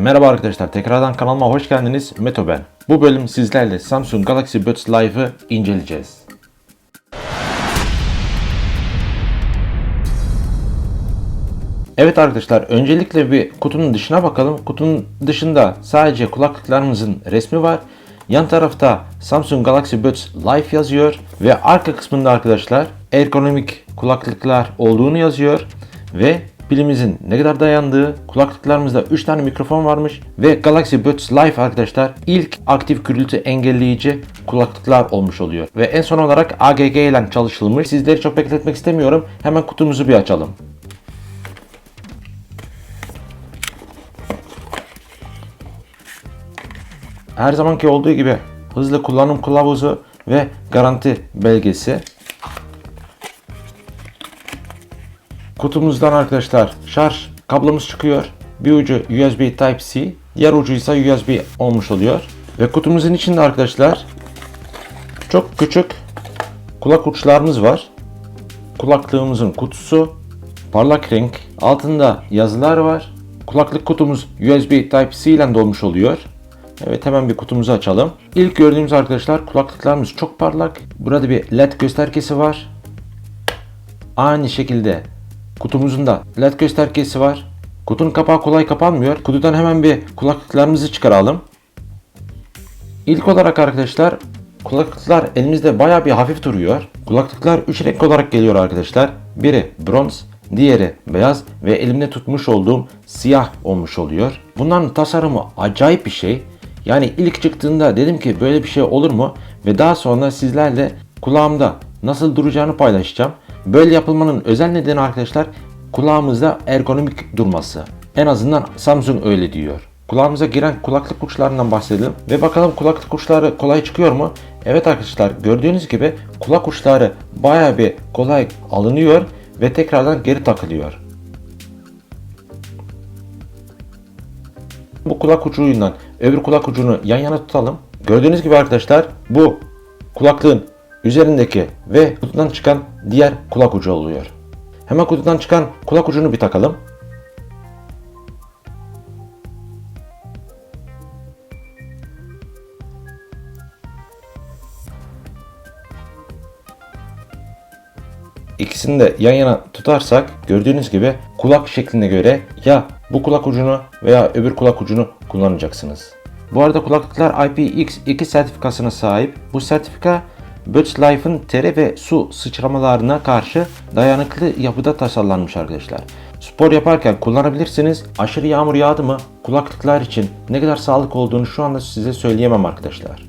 Merhaba arkadaşlar, tekrardan kanalıma hoş geldiniz. Meto ben. Bu bölüm sizlerle Samsung Galaxy Buds Live'ı inceleyeceğiz. Evet arkadaşlar, öncelikle bir kutunun dışına bakalım. Kutunun dışında sadece kulaklıklarımızın resmi var. Yan tarafta Samsung Galaxy Buds Live yazıyor ve arka kısmında arkadaşlar ergonomik kulaklıklar olduğunu yazıyor ve pilimizin ne kadar dayandığı, kulaklıklarımızda 3 tane mikrofon varmış ve Galaxy Buds Live arkadaşlar ilk aktif gürültü engelleyici kulaklıklar olmuş oluyor. Ve en son olarak AGG ile çalışılmış. Sizleri çok bekletmek istemiyorum. Hemen kutumuzu bir açalım. Her zamanki olduğu gibi hızlı kullanım kılavuzu ve garanti belgesi. Kutumuzdan arkadaşlar şarj kablomuz çıkıyor. Bir ucu USB Type-C, diğer ucu ise USB olmuş oluyor. Ve kutumuzun içinde arkadaşlar çok küçük kulak uçlarımız var. Kulaklığımızın kutusu parlak renk. Altında yazılar var. Kulaklık kutumuz USB Type-C ile dolmuş oluyor. Evet hemen bir kutumuzu açalım. İlk gördüğümüz arkadaşlar kulaklıklarımız çok parlak. Burada bir led göstergesi var. Aynı şekilde kutumuzun da led göstergesi var. Kutunun kapağı kolay kapanmıyor. Kutudan hemen bir kulaklıklarımızı çıkaralım. İlk olarak arkadaşlar kulaklıklar elimizde baya bir hafif duruyor. Kulaklıklar 3 renk olarak geliyor arkadaşlar. Biri bronz, diğeri beyaz ve elimde tutmuş olduğum siyah olmuş oluyor. Bunların tasarımı acayip bir şey. Yani ilk çıktığında dedim ki böyle bir şey olur mu? Ve daha sonra sizlerle kulağımda nasıl duracağını paylaşacağım. Böyle yapılmanın özel nedeni arkadaşlar kulağımızda ergonomik durması. En azından Samsung öyle diyor. Kulağımıza giren kulaklık uçlarından bahsedelim ve bakalım kulaklık uçları kolay çıkıyor mu? Evet arkadaşlar gördüğünüz gibi kulak uçları baya bir kolay alınıyor ve tekrardan geri takılıyor. Bu kulak ucuyla öbür kulak ucunu yan yana tutalım. Gördüğünüz gibi arkadaşlar bu kulaklığın üzerindeki ve kutudan çıkan diğer kulak ucu oluyor. Hemen kutudan çıkan kulak ucunu bir takalım. İkisini de yan yana tutarsak gördüğünüz gibi kulak şekline göre ya bu kulak ucunu veya öbür kulak ucunu kullanacaksınız. Bu arada kulaklıklar IPX2 sertifikasına sahip. Bu sertifika Buds Life'ın tere ve su sıçramalarına karşı dayanıklı yapıda tasarlanmış arkadaşlar. Spor yaparken kullanabilirsiniz. Aşırı yağmur yağdı mı kulaklıklar için ne kadar sağlık olduğunu şu anda size söyleyemem arkadaşlar.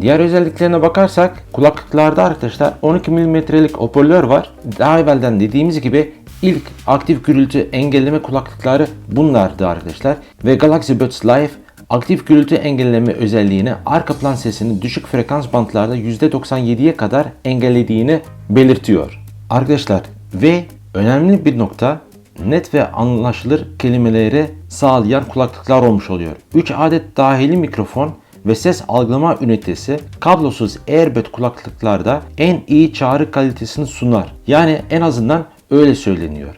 Diğer özelliklerine bakarsak kulaklıklarda arkadaşlar 12 mm'lik hoparlör var. Daha evvelden dediğimiz gibi ilk aktif gürültü engelleme kulaklıkları bunlardı arkadaşlar. Ve Galaxy Buds Live aktif gürültü engelleme özelliğini arka plan sesini düşük frekans bantlarda %97'ye kadar engellediğini belirtiyor. Arkadaşlar ve önemli bir nokta net ve anlaşılır kelimeleri sağlayan kulaklıklar olmuş oluyor. 3 adet dahili mikrofon ve ses algılama ünitesi kablosuz Airbud kulaklıklarda en iyi çağrı kalitesini sunar. Yani en azından öyle söyleniyor.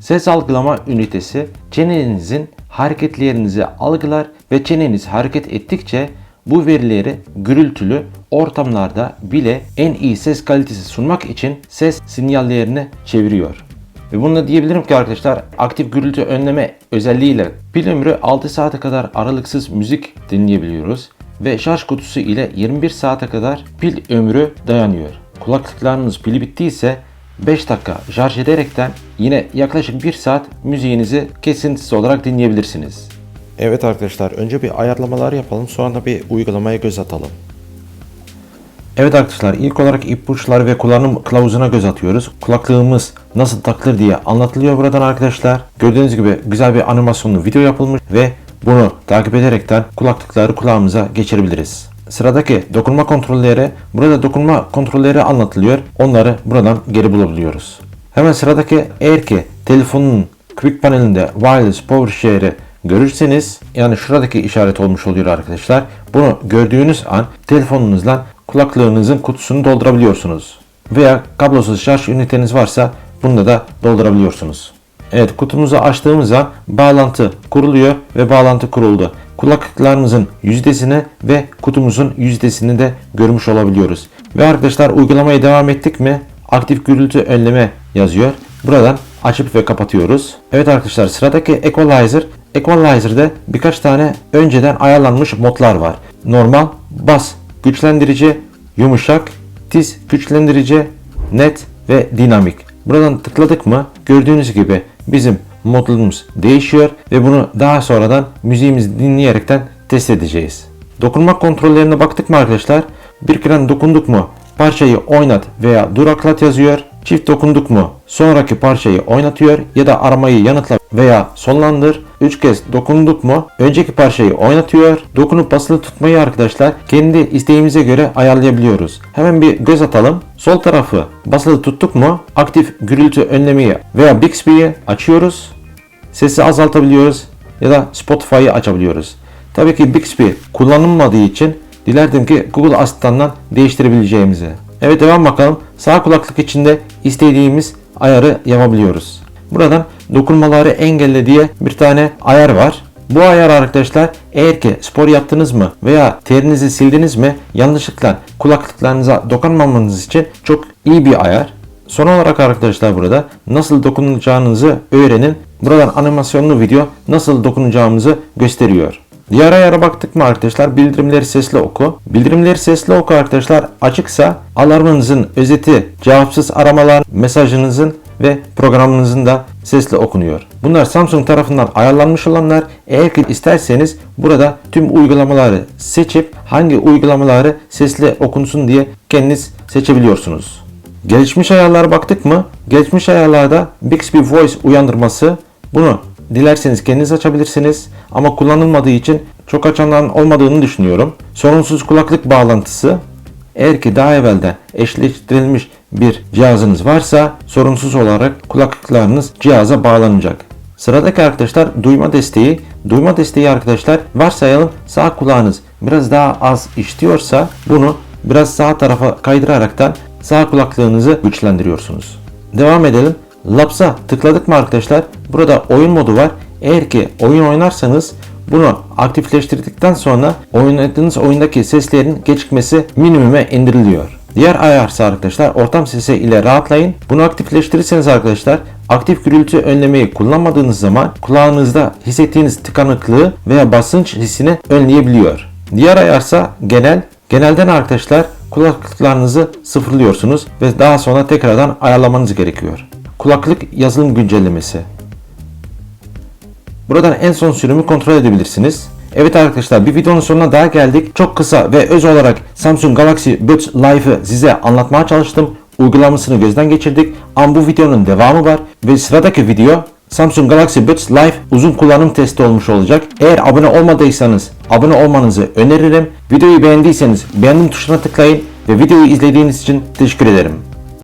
Ses algılama ünitesi çenenizin hareketlerinizi algılar ve çeneniz hareket ettikçe bu verileri gürültülü ortamlarda bile en iyi ses kalitesi sunmak için ses sinyallerini çeviriyor. Ve bunu da diyebilirim ki arkadaşlar aktif gürültü önleme özelliğiyle pil ömrü 6 saate kadar aralıksız müzik dinleyebiliyoruz ve şarj kutusu ile 21 saate kadar pil ömrü dayanıyor. Kulaklıklarınız pili bittiyse 5 dakika şarj ederekten yine yaklaşık 1 saat müziğinizi kesintisiz olarak dinleyebilirsiniz. Evet arkadaşlar önce bir ayarlamalar yapalım sonra da bir uygulamaya göz atalım. Evet arkadaşlar ilk olarak ipuçları ve kullanım kılavuzuna göz atıyoruz. Kulaklığımız nasıl takılır diye anlatılıyor buradan arkadaşlar. Gördüğünüz gibi güzel bir animasyonlu video yapılmış ve bunu takip ederekten kulaklıkları kulağımıza geçirebiliriz. Sıradaki dokunma kontrolleri, burada dokunma kontrolleri anlatılıyor. Onları buradan geri bulabiliyoruz. Hemen sıradaki eğer ki telefonun quick panelinde wireless power share'i görürseniz yani şuradaki işaret olmuş oluyor arkadaşlar. Bunu gördüğünüz an telefonunuzla kulaklığınızın kutusunu doldurabiliyorsunuz. Veya kablosuz şarj üniteniz varsa bunu da doldurabiliyorsunuz. Evet kutumuzu açtığımızda bağlantı kuruluyor ve bağlantı kuruldu. Kulaklıklarımızın yüzdesini ve kutumuzun yüzdesini de görmüş olabiliyoruz. Ve arkadaşlar uygulamaya devam ettik mi aktif gürültü önleme yazıyor. Buradan açıp ve kapatıyoruz. Evet arkadaşlar sıradaki equalizer. Equalizer'da birkaç tane önceden ayarlanmış modlar var. Normal, bas, güçlendirici, yumuşak, tiz, güçlendirici, net ve dinamik. Buradan tıkladık mı gördüğünüz gibi bizim modumuz değişiyor ve bunu daha sonradan müziğimizi dinleyerekten test edeceğiz. Dokunma kontrollerine baktık mı arkadaşlar? Bir kere dokunduk mu parçayı oynat veya duraklat yazıyor. Çift dokunduk mu sonraki parçayı oynatıyor ya da aramayı yanıtla veya sonlandır. 3 kez dokunduk mu önceki parçayı oynatıyor. Dokunup basılı tutmayı arkadaşlar kendi isteğimize göre ayarlayabiliyoruz. Hemen bir göz atalım. Sol tarafı basılı tuttuk mu aktif gürültü önlemeyi veya Bixby'yi açıyoruz. Sesi azaltabiliyoruz ya da Spotify'ı açabiliyoruz. Tabii ki Bixby kullanılmadığı için dilerdim ki Google Asistan'dan değiştirebileceğimizi. Evet devam bakalım. Sağ kulaklık içinde istediğimiz ayarı yapabiliyoruz. Buradan dokunmaları engelle diye bir tane ayar var. Bu ayar arkadaşlar eğer ki spor yaptınız mı veya terinizi sildiniz mi yanlışlıkla kulaklıklarınıza dokunmamanız için çok iyi bir ayar. Son olarak arkadaşlar burada nasıl dokunacağınızı öğrenin. Buradan animasyonlu video nasıl dokunacağımızı gösteriyor. Diğer ayara baktık mı arkadaşlar bildirimleri sesli oku. Bildirimleri sesli oku arkadaşlar açıksa alarmınızın özeti, cevapsız aramalar, mesajınızın ve programınızın da sesli okunuyor. Bunlar Samsung tarafından ayarlanmış olanlar. Eğer ki isterseniz burada tüm uygulamaları seçip hangi uygulamaları sesli okunsun diye kendiniz seçebiliyorsunuz. Gelişmiş ayarlara baktık mı? Gelişmiş ayarlarda Bixby Voice uyandırması bunu dilerseniz kendiniz açabilirsiniz ama kullanılmadığı için çok açanların olmadığını düşünüyorum. Sorunsuz kulaklık bağlantısı eğer ki daha evvelden eşleştirilmiş bir cihazınız varsa sorunsuz olarak kulaklıklarınız cihaza bağlanacak. Sıradaki arkadaşlar duyma desteği. Duyma desteği arkadaşlar varsayalım sağ kulağınız biraz daha az işitiyorsa bunu biraz sağ tarafa kaydıraraktan sağ kulaklığınızı güçlendiriyorsunuz. Devam edelim. Laps'a tıkladık mı arkadaşlar? Burada oyun modu var. Eğer ki oyun oynarsanız bunu aktifleştirdikten sonra oynadığınız oyundaki seslerin gecikmesi minimuma indiriliyor. Diğer ayarsa arkadaşlar ortam sesi ile rahatlayın. Bunu aktifleştirirseniz arkadaşlar aktif gürültü önlemeyi kullanmadığınız zaman kulağınızda hissettiğiniz tıkanıklığı veya basınç hissini önleyebiliyor. Diğer ayarsa genel. Genelden arkadaşlar kulaklıklarınızı sıfırlıyorsunuz ve daha sonra tekrardan ayarlamanız gerekiyor. Kulaklık yazılım güncellemesi. Buradan en son sürümü kontrol edebilirsiniz. Evet arkadaşlar bir videonun sonuna daha geldik. Çok kısa ve öz olarak Samsung Galaxy Buds Life'ı size anlatmaya çalıştım. Uygulamasını gözden geçirdik. Ama bu videonun devamı var. Ve sıradaki video Samsung Galaxy Buds Life uzun kullanım testi olmuş olacak. Eğer abone olmadıysanız abone olmanızı öneririm. Videoyu beğendiyseniz beğendim tuşuna tıklayın ve videoyu izlediğiniz için teşekkür ederim.